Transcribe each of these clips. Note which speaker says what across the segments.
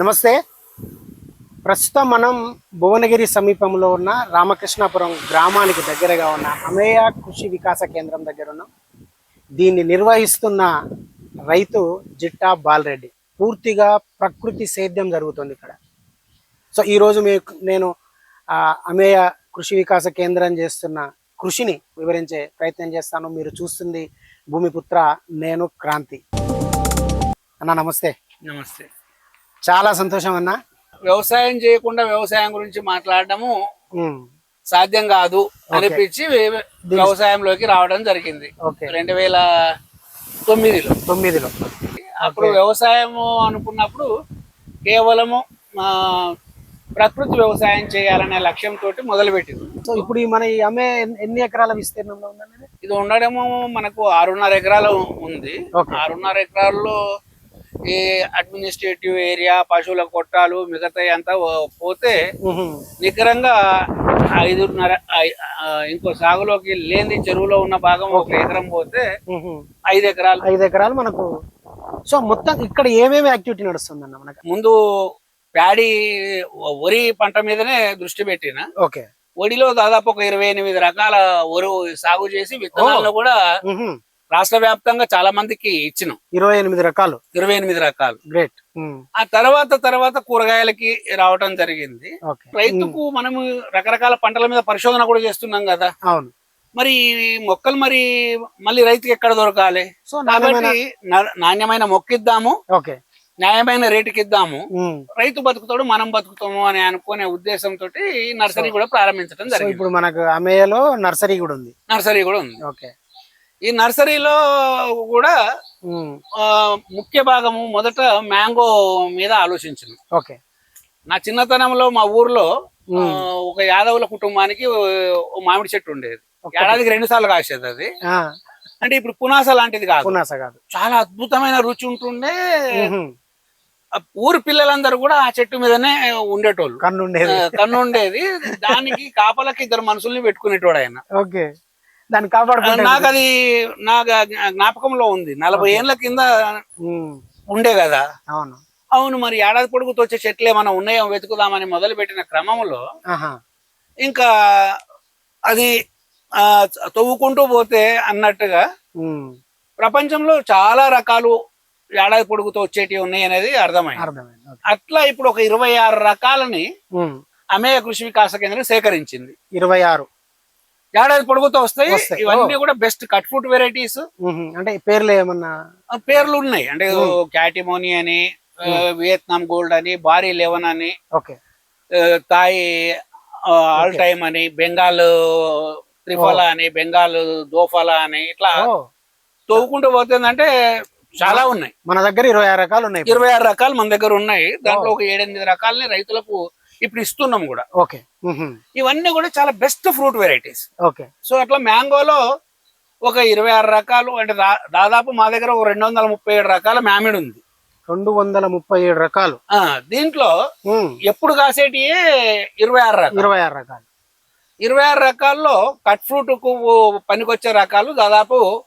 Speaker 1: నమస్తే. ప్రస్తుతం మనం భువనగిరి సమీపంలో ఉన్న రామకృష్ణాపురం గ్రామానికి దగ్గరగా ఉన్న అమేయ కృషి వికాస కేంద్రం దగ్గర ఉన్నాం. దీన్ని నిర్వహిస్తున్న రైతు జిట్టా బాలరెడ్డి. పూర్తిగా ప్రకృతి సేద్యం జరుగుతుంది ఇక్కడ. సో ఈరోజు మీ నేను అమేయ కృషి వికాస కేంద్రం చేస్తున్న కృషిని వివరించే ప్రయత్నం చేస్తాను. మీరు చూస్తుంది భూమిపుత్ర నేను క్రాంతి. అన్న నమస్తే.
Speaker 2: నమస్తే.
Speaker 1: చాలా సంతోషం అన్న.
Speaker 2: వ్యవసాయం చేయకుండా వ్యవసాయం గురించి మాట్లాడడము
Speaker 1: ఉమ్,
Speaker 2: సాధ్యం కాదు అనిపించి వ్య- వ్యవసాయంలోకి రావడం జరిగింది. రెండు వేల తొమ్మిదిలో.
Speaker 1: తొమ్మిదిలో.
Speaker 2: అప్పుడు వ్యవసాయము అనుకున్నప్పుడు కేవలము ప్రకృతి వ్యవసాయం చేయాలనే లక్ష్యంతో మొదలుపెట్టింది.
Speaker 1: సో ఇప్పుడు మన ఈ అమ్మే ఎన్ని- ఎకరాల విస్తీర్ణంలో ఉందండి?
Speaker 2: ఇది ఉండడము మనకు ఆరున్నర ఎకరాలు ఉంది. ఆరున్నర ఎకరాల్లో ఈ అడ్మినిస్ట్రేటివ్ ఏరియా పశువుల కొట్టాలు మిగతా అంతా పోతే
Speaker 1: ఉహుం,
Speaker 2: నికరంగా ఐదున్నర ఇంకో సాగులోకి లేని చెరువులో ఉన్న భాగం ఒక ఎకరం పోతే. ఐదు ఎకరాలు.
Speaker 1: ఐదు ఎకరాలు మనకు. సో మొత్తం ఇక్కడ ఏమేమి యాక్టివిటీ నడుస్తుందన్న మనకు?
Speaker 2: ముందు ప్యాడీ వరి పంట మీదనే దృష్టి పెట్టిన.
Speaker 1: ఓకే.
Speaker 2: వరిలో దాదాపు ఒక ఇరవై ఎనిమిది రకాల వరి సాగు చేసి విత్తనాలను కూడా. రాష్ట్ర వ్యాప్తంగా చాలా మందికి ఇచ్చినాం.
Speaker 1: ఇరవై ఎనిమిది రకాలు.
Speaker 2: ఇరవై ఎనిమిది రకాలు.
Speaker 1: గ్రేట్
Speaker 2: ఆ తర్వాత తర్వాత కూరగాయలకి రావటం జరిగింది. రైతుకు మనము రకరకాల పంటల మీద పరిశోధన కూడా చేస్తున్నాం కదా.
Speaker 1: అవును.
Speaker 2: మరి మొక్కలు మరి మళ్ళీ రైతుకి ఎక్కడ దొరకాలి?
Speaker 1: సో నాణ్యమైన
Speaker 2: కాబట్టి నాణ్యమైన మొక్క ఇద్దాము
Speaker 1: ఓకే
Speaker 2: న్యాయమైన రేటుకి ఇద్దాము. రైతు బతుకుతాడు మనం బతుకుతాము అని అనుకునే ఉద్దేశంతో నర్సరీ కూడా ప్రారంభించడం జరిగింది.
Speaker 1: ఇప్పుడు మనకు అమేయలో నర్సరీ కూడా ఉంది.
Speaker 2: నర్సరీ కూడా ఉంది.
Speaker 1: ఓకే
Speaker 2: ఈ నర్సరీలో కూడా ముఖ్య భాగము మొదట మ్యాంగో మీద ఆలోచించింది
Speaker 1: ఓకే.
Speaker 2: నా చిన్నతనంలో మా ఊర్లో ఒక యాదవుల కుటుంబానికి మామిడి చెట్టు ఉండేది. ఏడాదికి రెండు సార్లు కాసేది అది. అంటే ఇప్పుడు పునాస లాంటిది కాదు.
Speaker 1: పునాస కాదు.
Speaker 2: చాలా అద్భుతమైన రుచి ఉంటుండే. ఊరు పిల్లలందరూ కూడా ఆ చెట్టు మీదనే ఉండేటోళ్ళు.
Speaker 1: కన్ను ఉండేది
Speaker 2: ఆ, కన్ను ఉండేది దానికి కాపలకి ఇద్దరు మనుషుల్ని పెట్టుకునేటోడు ఆయన.
Speaker 1: ఓకే. దాన్ని కాపాడుకుంటే
Speaker 2: నాకు అది నా జ్ఞాపకంలో ఉంది. నలభై ఏళ్ళ కింద. ఉండే కదా.
Speaker 1: అవును.
Speaker 2: అవును మరి ఏడాది పొడుగుతో వచ్చే చెట్లు ఏమైనా ఉన్నాయో? వెతుకుదామని మొదలు పెట్టిన క్రమంలో ఇంకా అది తవ్వుకుంటూ పోతే అన్నట్టుగా. ప్రపంచంలో చాలా రకాలు ఏడాది పొడుగుతో వచ్చేటివి ఉన్నాయి అనేది అర్థమైంది. అట్లా ఇప్పుడు ఒక ఇరవై ఆరు రకాలని. అమేయ కృషి వికాస కేంద్రం సేకరించింది.
Speaker 1: ఇరవై ఆరు.
Speaker 2: ఏడాది పొడుగుతో వస్తాయి. ఇవన్నీ కూడా బెస్ట్ కట్ ఫుడ్ వెరైటీస్.
Speaker 1: అంటే పేర్లు ఏమన్నా?
Speaker 2: పేర్లు ఉన్నాయి. అంటే క్యాటిమోని అని వియత్నాం గోల్డ్ అని బారీ లెవెన్ అని తాయి ఆల్ టైమ్ అని బెంగాల్ త్రిఫలా అని బెంగాల్ దోఫలా అని ఇట్లా
Speaker 1: ఓ.
Speaker 2: తవ్వుకుంటూ పోతుందంటే చాలా ఉన్నాయి.
Speaker 1: మన దగ్గర ఇరవై ఆరు రకాలు ఉన్నాయి.
Speaker 2: ఇరవై ఆరు రకాలు మన దగ్గర ఉన్నాయి. దాంట్లో ఒక ఏడెనిమిది రకాలని రైతులకు ఇప్పుడు ఇస్తున్నాం కూడా.
Speaker 1: ఓకే.
Speaker 2: ఇవన్నీ కూడా చాలా best fruit varieties.
Speaker 1: Okay.
Speaker 2: So అట్లా మ్యాంగోలో ఒక ఇరవై ఆరు రకాలు అంటే దాదాపు మా దగ్గర ఒక రెండు వందల ముప్పై ఏడు రకాల మామిడి ఉంది.
Speaker 1: రెండు వందల ముప్పై ఏడు రకాలు.
Speaker 2: దీంట్లో. ఎప్పుడు కాసేటియే ఇరవై ఆరు రకాలు.
Speaker 1: ఇరవై ఆరు రకాలు.
Speaker 2: ఇరవై ఆరు రకాల్లో కట్ ఫ్రూట్కు పనికొచ్చే రకాలు దాదాపు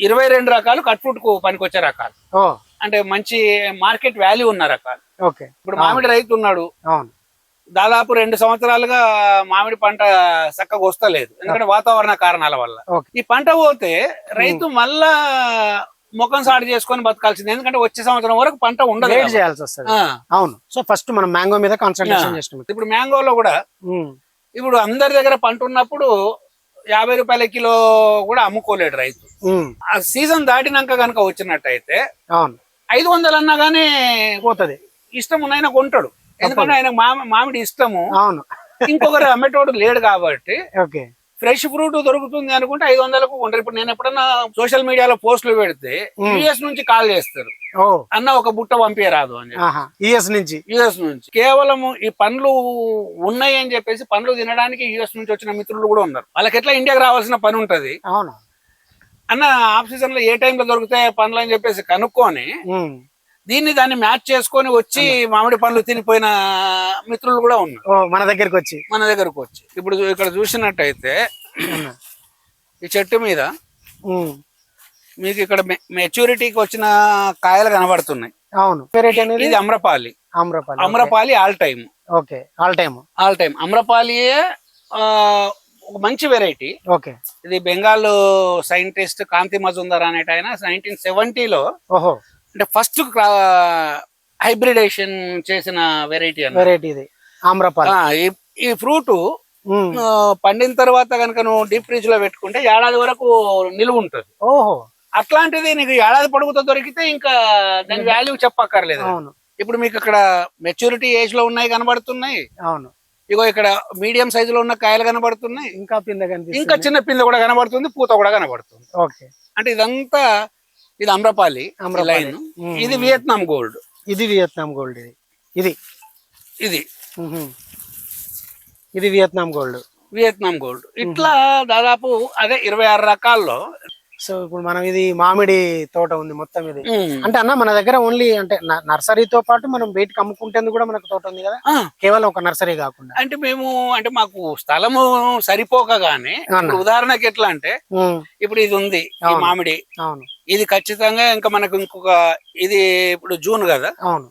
Speaker 2: ఇరవై రెండు రకాలు కట్ ఫ్రూట్కు పనికొచ్చే రకాలు. అంటే మంచి మార్కెట్ వాల్యూ ఉన్న రకాలు.
Speaker 1: ఓకే.
Speaker 2: ఇప్పుడు మామిడి రైతు ఉన్నాడు.
Speaker 1: అవును.
Speaker 2: దాదాపు రెండు సంవత్సరాలుగా మామిడి పంట చక్కగా వస్తలేదు. ఎందుకంటే వాతావరణ కారణాల వల్ల. ఈ పంట పోతే రైతు మళ్ళా ముఖం సాటు చేసుకొని బతకాల్సింది. ఎందుకంటే వచ్చే సంవత్సరం వరకు పంట ఉండదు
Speaker 1: వెయిట్. చేయాల్సి వస్తుంది. అవును. సో ఫస్ట్ మనం మ్యాంగో మీద కాన్సన్ట్రేషన్ చేసినాం
Speaker 2: ఇప్పుడు మ్యాంగోలో కూడా. ఇప్పుడు అందరి దగ్గర పంట ఉన్నప్పుడు యాభై రూపాయల కిలో కూడా అమ్ముకోలేడు రైతు. ఆ సీజన్ దాటినాక కనుక వచ్చినట్టయితే
Speaker 1: అవును.
Speaker 2: ఐదు వందలు అన్నా గానీ
Speaker 1: పోతుంది.
Speaker 2: ఇష్టం ఉన్నాయన కొంటాడు ఎందుకంటే ఆయన మామి- మామిడి ఇష్టము.
Speaker 1: అవును.
Speaker 2: ఇంకొకరు అమ్మేటోడు లేడు కాబట్టి
Speaker 1: ఓకే.
Speaker 2: ఫ్రెష్ ఫ్రూట్ దొరుకుతుంది అనుకుంటే ఐదు వందలకు కొంటారు. ఇప్పుడు నేను ఎప్పుడన్నా సోషల్ మీడియాలో పోస్టులు పెడితే యుఎస్ నుంచి కాల్ చేస్తారు. అన్న ఒక బుట్ట పంపించరాదు అని
Speaker 1: యుఎస్ నుంచి.
Speaker 2: యుఎస్ నుంచి. కేవలం ఈ పండ్లు ఉన్నాయి అని చెప్పేసి పండ్లు తినడానికి యుఎస్ నుంచి వచ్చిన మిత్రులు కూడా ఉన్నారు. వాళ్ళకి ఎట్లా ఇండియాకి రావాల్సిన పని ఉంటది?
Speaker 1: అవును.
Speaker 2: అన్న ఆఫ్ సీజన్లో ఏ టైంలో దొరుకుతాయి పండ్లు అని చెప్పేసి కనుక్కొని. దీన్ని దాన్ని మ్యాచ్ చేసుకొని వచ్చి మామిడి పండ్లు తినిపోయిన మిత్రులు కూడా ఉన్నారు.
Speaker 1: మన దగ్గరికి వచ్చి.
Speaker 2: మన దగ్గరకు వచ్చి. ఇప్పుడు ఇక్కడ చూసినట్టయితే ఈ చెట్టు మీద. మీకు ఇక్కడ మెచ్యూరిటీకి వచ్చిన కాయలు కనబడుతున్నాయి.
Speaker 1: అవును.
Speaker 2: ఇది Amrapali.
Speaker 1: Amrapali
Speaker 2: Amrapali all time.
Speaker 1: Okay all time.
Speaker 2: All time. అమ్రపాలియే ఒక మంచి వెరైటీ.
Speaker 1: ఓకే.
Speaker 2: ఇది బెంగాల్ సైంటిస్ట్ కాంతి మజుందర్ అనేట ఆయన నైన్టీన్ సెవెంటీలో
Speaker 1: ఓహో.
Speaker 2: అంటే ఫస్ట్ హైబ్రిడేషన్ చేసిన వెరైటీ అన్న.
Speaker 1: వెరైటీ ఇది ఆమ్రపాలి.
Speaker 2: ఈ- ఫ్రూట్. పండిన తర్వాత కనుక నువ్వు డీప్ ఫ్రిడ్జ్లో పెట్టుకుంటే ఏడాది వరకు నిలువ ఉంటుంది.
Speaker 1: ఓహో.
Speaker 2: అట్లాంటిది నీకు ఏడాది పొడుగుతో దొరికితే ఇంకా దాని వాల్యూ చెప్పక్కర్లేదు.
Speaker 1: అవును.
Speaker 2: ఇప్పుడు మీకు ఇక్కడ మెచ్యూరిటీ ఏజ్లో ఉన్నాయి కనబడుతున్నాయి.
Speaker 1: అవును.
Speaker 2: ఇగో ఇక్కడ మీడియం సైజు లో ఉన్న కాయలు కనబడుతున్నాయి.
Speaker 1: ఇంకా పింద
Speaker 2: ఇంకా చిన్న పిందె కూడా కనబడుతుంది పూత కూడా కనబడుతుంది.
Speaker 1: ఓకే.
Speaker 2: అంటే ఇదంతా ఇది అమ్రపాలి. లైన్. ఇది వియత్నాం గోల్డ్.
Speaker 1: ఇది వియత్నాం గోల్డ్ ఇది. ఇది.
Speaker 2: ఇది.
Speaker 1: ఇది వియత్నాం గోల్డ్.
Speaker 2: Vietnam gold. ఇట్లా దాదాపు అదే ఇరవై ఆరు రకాల్లో.
Speaker 1: సో ఇప్పుడు మనం ఇది మామిడి తోట ఉంది మొత్తం ఇది. అంటే అన్న మన దగ్గర ఓన్లీ అంటే నర్సరీతో పాటు మనం బయటకు అమ్ముకుంటేందుకు కూడా మనకు తోట ఉంది కదా? కేవలం ఒక నర్సరీ కాకుండా.
Speaker 2: అంటే మేము అంటే మాకు స్థలము సరిపోకగానే ఇప్పుడు ఉదాహరణకి ఎట్లా అంటే ఇప్పుడు ఇది ఉంది. మామిడి.
Speaker 1: అవును.
Speaker 2: ఇది ఖచ్చితంగా ఇంకా మనకు ఇంకొక ఇది ఇప్పుడు జూన్ కదా?
Speaker 1: అవును.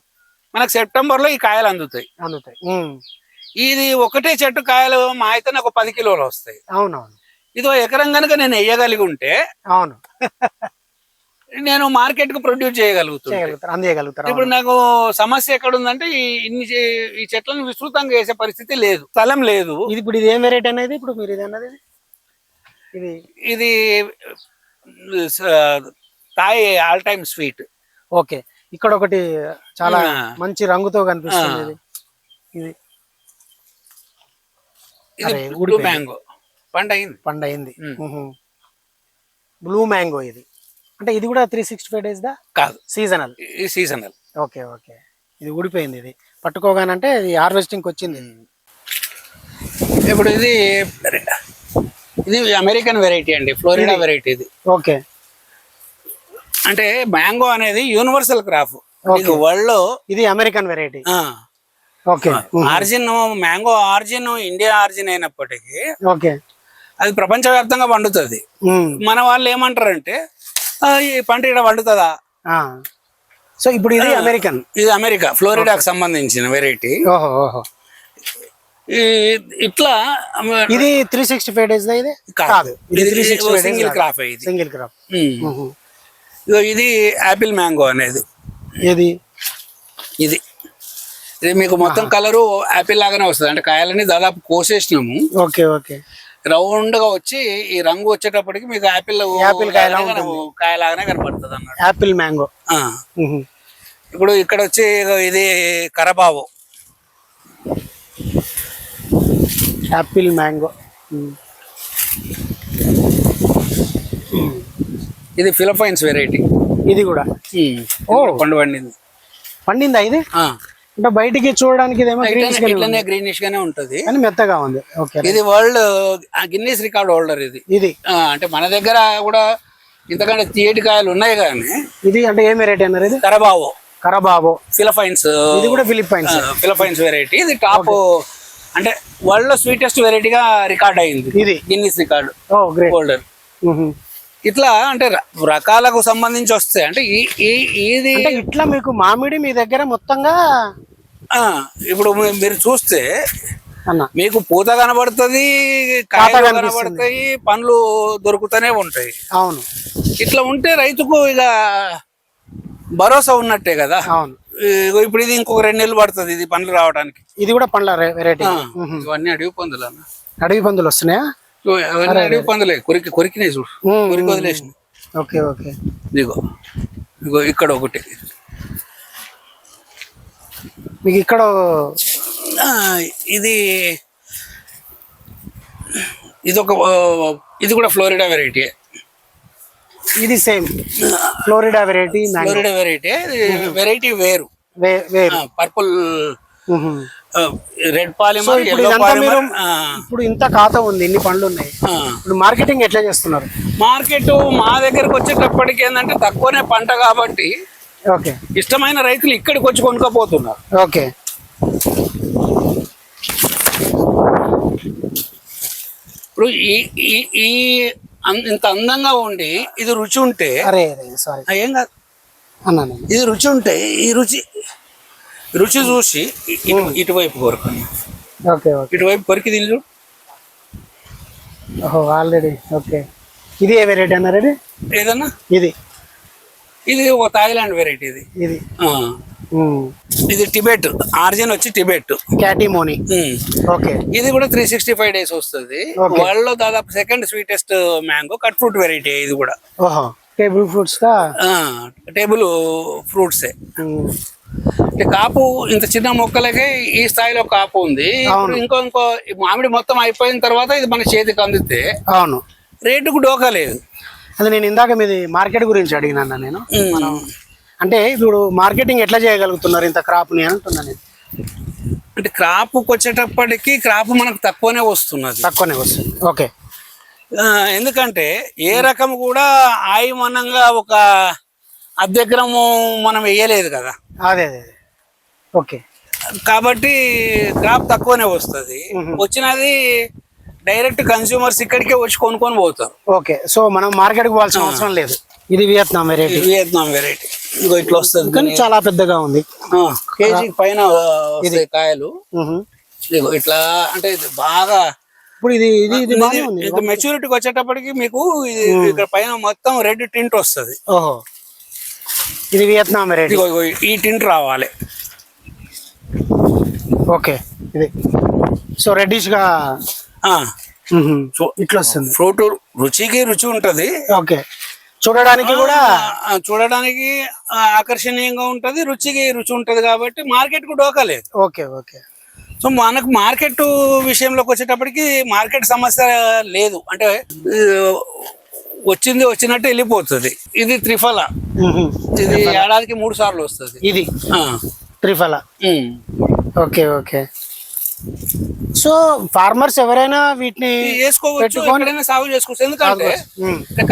Speaker 2: మనకు సెప్టెంబర్లో ఈ కాయలు అందుతాయి.
Speaker 1: అందుతాయి.
Speaker 2: ఇది ఒకటే చెట్టు కాయలు మా అయితే నాకు పది కిలోలు వస్తాయి.
Speaker 1: అవునవును.
Speaker 2: ఇది ఎకరం కనుక నేను వేయగలిగి ఉంటే
Speaker 1: అవును.
Speaker 2: నేను మార్కెట్కు ప్రొడ్యూస్
Speaker 1: అందజేయగలుగుతారు
Speaker 2: ఇప్పుడు నాకు సమస్య ఎక్కడ ఉందంటే ఈ ఇన్ని ఈ చెట్లను విస్తృతంగా వేసే పరిస్థితి లేదు. స్థలం లేదు.
Speaker 1: ఇది ఇప్పుడు ఇది ఏం వెరైటీ అనేది ఇప్పుడు మీరు ఇది అన్నది? ఇది
Speaker 2: ఇది Thai all time sweet
Speaker 1: okay. ఇక్కడ ఒకటి చాలా. మంచి రంగుతో కనిపిస్తుంది. ఇది. ఇది.
Speaker 2: బ్లూ. మ్యాంగో అయింది
Speaker 1: పండు అయింది
Speaker 2: ఉమ్.
Speaker 1: బ్లూ మ్యాంగో ఇది. అంటే ఇది కూడా త్రీ సిక్స్టీ ఫైవ్ డేస్ దా?
Speaker 2: కాదు.
Speaker 1: Seasonal
Speaker 2: seasonal
Speaker 1: okay okay. ఇది ఊడిపోయింది ఇది. పట్టుకోగానంటే ఇది హార్వెస్టింగ్ వచ్చింది.
Speaker 2: ఇప్పుడు ఇది ఇది అమెరికన్ వెరైటీ అండి. ఫ్లోరిడా వెరైటీ ఇది.
Speaker 1: ఓకే.
Speaker 2: అంటే మ్యాంగో అనేది యూనివర్సల్ క్రాప్. ఇది వరల్డ్లో
Speaker 1: ఇది American variety. Okay.
Speaker 2: Origin mango origin India origin అయినప్పటికీ
Speaker 1: ఓకే.
Speaker 2: అది ప్రపంచవ్యాప్తంగా పండుతుంది. మన వాళ్ళు ఏమంటారంటే "ఆ, ఈ పంట ఇక్కడ పండుతుందా.
Speaker 1: సో ఇప్పుడు ఇది అమెరికన్.
Speaker 2: ఇది అమెరికా ఫ్లోరిడాకు సంబంధించిన వెరైటీ. ఇట్లా
Speaker 1: ఇది త్రీ సిక్స్టీ ఫైవ్ డేస్ ఇది?
Speaker 2: కాదు. సింగిల్ క్రాప్
Speaker 1: సింగిల్ క్రాప్
Speaker 2: ఇగో ఇది యాపిల్ మ్యాంగో అనేది.
Speaker 1: ఏది?
Speaker 2: ఇది. ఇది మీకు మొత్తం కలరు యాపిల్ లాగానే వస్తుంది. అంటే కాయలని దాదాపు కోసేసినాము.
Speaker 1: Okay okay.
Speaker 2: రౌండ్గా వచ్చి ఈ రంగు వచ్చేటప్పటికి మీకు యాపిల్
Speaker 1: యాపిల్ కాయలా
Speaker 2: కాయలాగానే కనపడుతుంది అన్నమాట
Speaker 1: యాపిల్ మ్యాంగో.
Speaker 2: ఇప్పుడు ఇక్కడ వచ్చి ఇది కరబావు
Speaker 1: యాపిల్ మ్యాంగో.
Speaker 2: ఇది ఫిలిపైన్స్ వెరైటీ
Speaker 1: ఇది కూడా.
Speaker 2: పండు పండింది
Speaker 1: పండిందా ఇది. అంటే బయటికి చూడడానికి
Speaker 2: ఇట్లనే-
Speaker 1: గ్రీనిష్
Speaker 2: గానే ఉంటది.
Speaker 1: కానీ మెత్తగా ఉంది. ఓకే.
Speaker 2: ఇది వరల్డ్ గిన్నీస్ రికార్డ్ హోల్డర్ ఇది.
Speaker 1: ఇది.
Speaker 2: అంటే మన దగ్గర కూడా ఇంతకంటే తీయటి కాయలు ఉన్నాయి కానీ
Speaker 1: ఇది అంటే ఏం వెరైటీ అన్నారు ఇది?
Speaker 2: కరబావో
Speaker 1: కరబాబో.
Speaker 2: ఫిలిపైన్స్
Speaker 1: ఇది కూడా ఫిలిప్పైన్స్
Speaker 2: ఫిలిపైన్స్ వెరైటీ ఇది టాప్ అంటే వరల్డ్లో స్వీటెస్ట్ వెరైటీగా రికార్డ్ అయింది.
Speaker 1: ఇది.
Speaker 2: గిన్నీస్ రికార్డ్ హోల్డర్ ఇట్లా అంటే రకాలకు సంబంధించి వస్తాయి. అంటే ఈ ఇది
Speaker 1: ఇట్లా మీకు మామిడి మీ దగ్గర మొత్తంగా
Speaker 2: ఆ, ఇప్పుడు మీరు చూస్తే
Speaker 1: అన్న.
Speaker 2: మీకు పూత కనబడుతుంది కాయలు కనబడతాయి పండ్లు దొరుకుతూనే ఉంటాయి.
Speaker 1: అవును.
Speaker 2: ఇట్లా ఉంటే రైతుకు ఇక భరోసా ఉన్నట్టే కదా.
Speaker 1: అవును.
Speaker 2: ఇప్పుడు ఇది ఇంకొక రెండు నెలలు పడుతుంది ఇది పండ్లు రావడానికి.
Speaker 1: ఇది కూడా పండ్ల వెరైటీ
Speaker 2: ఇవన్నీ అడవి పందులు అన్న.
Speaker 1: అడవి పందులు వస్తున్నాయా?
Speaker 2: అడవి పందులే కొరికి కొరికినాయి చూడు. కొరికి వదిలేసిన
Speaker 1: ఓకే ఓకే.
Speaker 2: ఇదిగో. ఇగో ఇక్కడ ఒకటి.
Speaker 1: మీకు ఇక్కడ
Speaker 2: ఇది ఇది ఒక ఇది కూడా ఫ్లోరిడా వెరైటీ.
Speaker 1: ఇది same. Florida variety
Speaker 2: Florida variety. Variety వేరు.
Speaker 1: వేరు.
Speaker 2: పర్పుల్. రెడ్ పాలిమర్
Speaker 1: ఇప్పుడు ఇంత ఖాతా ఉంది ఇన్ని పండ్లు ఉన్నాయి ఇప్పుడు మార్కెటింగ్ ఎట్లా చేస్తున్నారు?
Speaker 2: మార్కెట్ మా దగ్గరకు వచ్చేటప్పటికి ఏంటంటే తక్కువనే పంట కాబట్టి
Speaker 1: ఓకే.
Speaker 2: ఇష్టమైన రైతులు ఇక్కడికి వచ్చి కొనుక్కపోతున్నారు.
Speaker 1: ఓకే.
Speaker 2: ఇప్పుడు ఈ ఈ ఇంత అందంగా ఉండి ఇది రుచి ఉంటే
Speaker 1: అరే సారీ
Speaker 2: ఏం కాదు.
Speaker 1: అన్నాను
Speaker 2: ఇది రుచి ఉంటే ఈ రుచి రుచి చూసి ఇటు- ఇటువైపు కొరకండి
Speaker 1: ఓకే ఓకే
Speaker 2: ఇటువైపు కొరికి తిని
Speaker 1: ఓహో ఆల్రెడీ ఓకే ఇది ఏ వెరైటీ అన్నారు ఇది?
Speaker 2: ఏదన్నా?
Speaker 1: ఇది.
Speaker 2: ఇది ఒక థాయిలాండ్ వెరైటీ ఇది.
Speaker 1: ఇది.
Speaker 2: ఆ. ఇది టిబెట్. ఆరిజిన్ వచ్చి టిబెట్.
Speaker 1: క్యాటిమోని. ఓకే
Speaker 2: ఇది కూడా త్రీ సిక్స్టీ ఫైవ్ డేస్ వస్తుంది. వాళ్ళలో దాదాపు second sweetest mango cut fruit variety ఇది కూడా.
Speaker 1: టేబుల్ ఫ్రూట్స్
Speaker 2: టేబుల్ ఫ్రూట్సే కాపు ఇంత చిన్న మొక్కలకే ఈ స్థాయిలో కాపు ఉంది. ఇంకో ఇంకో మామిడి మొత్తం అయిపోయిన తర్వాత ఇది మన చేతికి అందితే
Speaker 1: అవును.
Speaker 2: రేటుకు డోకా లేదు.
Speaker 1: అది నేను ఇందాక మీది మార్కెట్ గురించి అడిగినాను నేను. అంటే ఇప్పుడు మార్కెటింగ్ ఎట్లా చేయగలుగుతున్నారు ఇంత క్రాప్ని అంటున్నాను నేను.
Speaker 2: అంటే క్రాప్ వచ్చేటప్పటికి క్రాప్ మనకు తక్కువనే వస్తున్నది.
Speaker 1: తక్కువనే వస్తుంది. ఓకే.
Speaker 2: ఎందుకంటే ఏ రకం కూడా ఆయమనంగా ఒక అద్దెగ్రము మనం వేయలేదు కదా.
Speaker 1: అదే అదే ఓకే.
Speaker 2: కాబట్టి క్రాప్ తక్కువనే వస్తుంది. వచ్చినది డైరెక్ట్ కన్స్యూమర్స్ ఇక్కడికే వచ్చి కొనుక్కొని పోతారు.
Speaker 1: ఓకే. సో మనం మార్కెట్కి పోవాల్సిన అవసరం లేదు. ఇది వియత్నాం వెరైటీ.
Speaker 2: ఇది వియత్నాం వెరైటీ. ఇదిగో ఇట్లా వస్తుంది
Speaker 1: కానీ చాలా పెద్దగా ఉంది.
Speaker 2: కేజీ పైన వస్తాయి కాయలు. ఇదిగో ఇట్లా అంటే ఇది బాగా
Speaker 1: ఇప్పుడు ఇది ఇది ఇది
Speaker 2: మెచ్యూరిటీకి వచ్చేటప్పటికి మీకు ఇది ఇక్కడ పైన మొత్తం రెడ్ టింట్ వస్తుంది.
Speaker 1: ఓహో. ఇది వియత్నాం వెరైటీ
Speaker 2: ఈ టింట్ రావాలి.
Speaker 1: ఓకే ఇది. సో రెడ్డిష్గా
Speaker 2: ఆ,
Speaker 1: మ్హూ.
Speaker 2: సో-
Speaker 1: ఇట్లా వస్తుంది.
Speaker 2: ఫ్రూట్ రుచికి రుచి ఉంటది.
Speaker 1: ఓకే. చూడడానికి కూడా
Speaker 2: చూడడానికి ఆకర్షణీయంగా ఉంటది రుచికి రుచి ఉంటది కాబట్టి మార్కెట్కు డోకలేదు
Speaker 1: ఓకే ఓకే.
Speaker 2: సో మనకు మార్కెట్ విషయంలోకి వచ్చేటప్పటికి మార్కెట్ సమస్య లేదు. అంటే వచ్చింది వచ్చినట్టు వెళ్ళిపోతుంది. ఇది త్రిఫల. ఇది ఏడాదికి మూడు సార్లు వస్తుంది.
Speaker 1: ఇది? Triphala. Okay okay. So farmers ఎవరైనా వీటిని
Speaker 2: వేసుకోవచ్చు సాగు చేసుకోవచ్చు. ఎందుకంటే.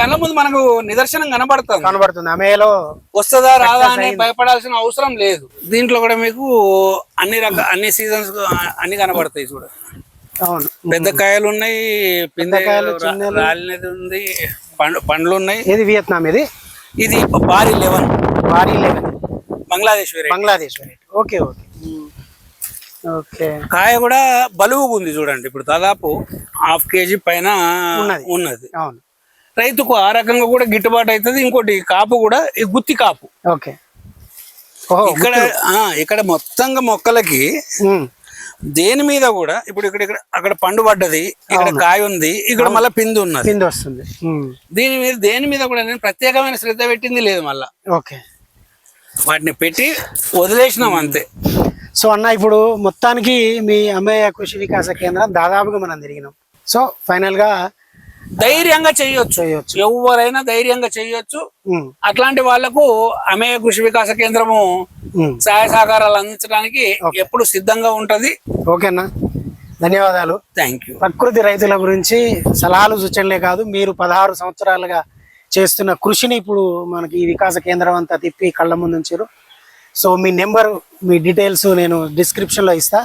Speaker 2: కళ్ళ ముందు మనకు నిదర్శనం కనబడుతుంది.
Speaker 1: కనబడుతుంది. అమేలో
Speaker 2: వస్తుందా రాదా అని భయపడాల్సిన అవసరం లేదు. దీంట్లో కూడా మీకు అన్ని రక అన్ని సీజన్స్ అన్ని కనబడతాయి చూడ.
Speaker 1: అవును.
Speaker 2: పెద్ద కాయలు ఉన్నాయి పిందె
Speaker 1: కాయలు,
Speaker 2: రా-
Speaker 1: చిన్నలు.
Speaker 2: రాలినది ఉంది. పండు పండ్లు ఉన్నాయి
Speaker 1: ఏది వియత్నాం ఇది
Speaker 2: ఇది భారీ లెవెన్.
Speaker 1: భారీ level
Speaker 2: Bangladesh
Speaker 1: Bangladesh okay okay. Okay.
Speaker 2: కాయ కూడా బలువుగా ఉంది చూడండి. ఇప్పుడు దాదాపు హాఫ్ కేజీ పైన
Speaker 1: ఉన్నది. అవును.
Speaker 2: రైతుకు ఆ రకంగా కూడా గిట్టుబాటు అవుతుంది. ఇంకోటి కాపు కూడా ఈ గుత్తి కాపు.
Speaker 1: ఓకే.
Speaker 2: ఇక్కడ ఇక్కడ మొత్తంగా మొక్కలకి. దేని మీద కూడా ఇప్పుడు ఇక్కడ ఇక్కడ అక్కడ పండు పడ్డది ఇక్కడ కాయ ఉంది ఇక్కడ మళ్ళీ పిండి ఉన్నది.
Speaker 1: కింద వస్తుంది.
Speaker 2: దీని మీద దేని మీద కూడా నేను ప్రత్యేకమైన శ్రద్ధ పెట్టింది లేదు మళ్ళా.
Speaker 1: ఓకే.
Speaker 2: వాటిని పెట్టి వదిలేసినాం అంతే.
Speaker 1: సో అన్న ఇప్పుడు మొత్తానికి మీ అమ్మయ్య కృషి వికాస కేంద్రం దాదాపుగా మనం తిరిగినాం. సో ఫైనల్గా
Speaker 2: ధైర్యంగా చేయొచ్చు. ఎవరైనా ధైర్యంగా చేయొచ్చు. అట్లాంటి వాళ్ళకు అమేయ కృషి వికాస కేంద్రము. సహాయ సహకారాలు అందించడానికి ఎప్పుడు సిద్ధంగా ఉంటది.
Speaker 1: ఓకేనా? ధన్యవాదాలు.
Speaker 2: థ్యాంక్ యూ
Speaker 1: ప్రకృతి రైతుల గురించి సలహాలు సూచనలే కాదు మీరు పదహారు సంవత్సరాలుగా చేస్తున్న కృషిని ఇప్పుడు మనకి ఈ వికాస కేంద్రం అంతా తిప్పి కళ్ళ ముందు ఉంచారు. సో మీ నెంబర్ మీ డీటెయిల్స్ నేను డిస్క్రిప్షన్లో ఇస్తా.